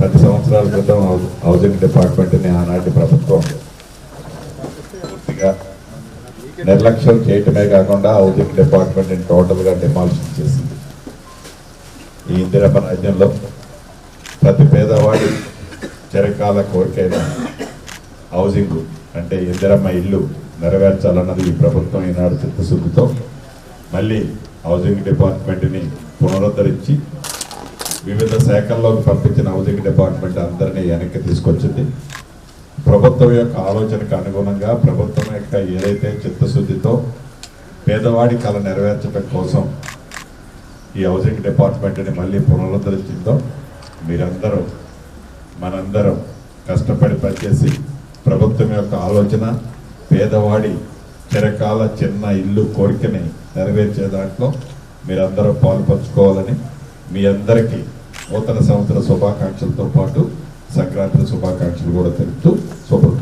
పది సంవత్సరాల క్రితం హౌసింగ్ డిపార్ట్మెంట్ని ఆనాటి ప్రభుత్వం పూర్తిగా నిర్లక్ష్యం చేయటమే కాకుండా హౌసింగ్ డిపార్ట్మెంట్ని టోటల్గా డిమాలిషన్ చేసింది. ఈ ఇందిరమ్మ రాజ్యంలో ప్రతి పేదవాడి చిరకాల కోరికైన హౌసింగ్ అంటే ఇందిరమ్మ ఇల్లు నెరవేర్చాలన్నది ఈ ప్రభుత్వం ఈనాడు చిత్తశుద్ధితో మళ్ళీ హౌసింగ్ డిపార్ట్మెంట్ని పునరుద్ధరించి వివిధ శాఖల్లోకి పంపించిన హౌసింగ్ డిపార్ట్మెంట్ అందరినీ వెనక్కి తీసుకొచ్చింది. ప్రభుత్వం యొక్క ఆలోచనకు అనుగుణంగా ప్రభుత్వం యొక్క ఏదైతే చిత్తశుద్ధితో పేదవాడి కళ నెరవేర్చడం కోసం ఈ హౌసింగ్ డిపార్ట్మెంట్ని మళ్ళీ పునరుద్ధరించిందో మీరందరూ మనందరం కష్టపడి పనిచేసి ప్రభుత్వం యొక్క ఆలోచన పేదవాడి చిరకాల చిన్న ఇల్లు కోరికని నెరవేర్చే దాంట్లో మీరందరూ పాలు పంచుకోవాలని మీ అందరికీ నూతన సంవత్సర శుభాకాంక్షలతో పాటు సంక్రాంతి శుభాకాంక్షలు కూడా తెలుపుతూ శుభం